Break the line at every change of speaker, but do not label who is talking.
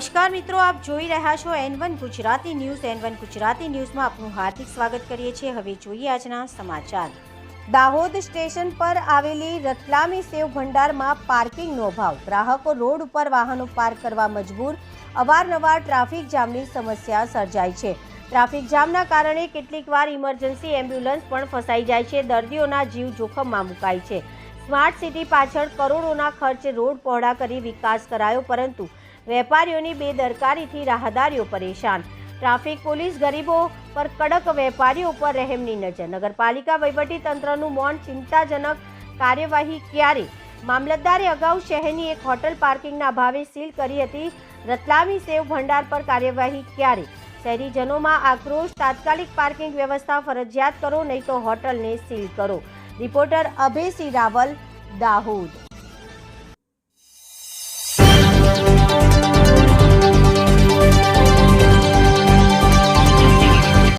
નમસ્કાર મિત્રો, આપ જોઈ રહ્યા છો N one Gujarati news. N one Gujarati ન્યૂઝમાં આપનું હાર્દિક સ્વાગત કરીએ છીએ. હવે જોઈએ આજના સમાચાર. દાહોદ સ્ટેશન પર આવેલી રતલામી સેવ ભંડારમાં પાર્કિંગનો અભાવ. ગ્રાહકો રોડ ઉપર વાહનો પાર્ક કરવા મજબૂર. અવારનવાર ટ્રાફિક જામની સમસ્યા સર્જાય છે. ટ્રાફિક જામના કારણે કેટલીકવાર ઇમરજન્સી એમ્બ્યુલન્સ પણ ફસાઈ જાય છે. દર્દીઓના જીવ જોખમમાં મુકાય છે. સ્માર્ટ સિટી પાછળ કરોડોના ખર્ચે રોડ પહોળા કરી વિકાસ કરાયો, પરંતુ વેપારીઓની બેદરકારીથી રાહદારીઓ પરેશાન. ટ્રાફિક પોલીસ ગરીબો પર કડક વેપારીઓ પર રહેમની નજર. નગરપાલિકા વહીવટી તંત્રનું મૌન ચિંતાજનક કાર્યવાહી ક્યારે? મામલતદારે અગાઉ શહેરની એક હોટલ પાર્કિંગના ભાવે સીલ કરી હતી. રતલામી સેવ ભંડાર પર કાર્યવાહી ક્યારે? શહેરીજનોમાં આક્રોશ. તાત્કાલિક પાર્કિંગ વ્યવસ્થા ફરજિયાત કરો, નહીં તો હોટલને સીલ કરો. રિપોર્ટર અભયસિંહ રાવલ દાહોદ.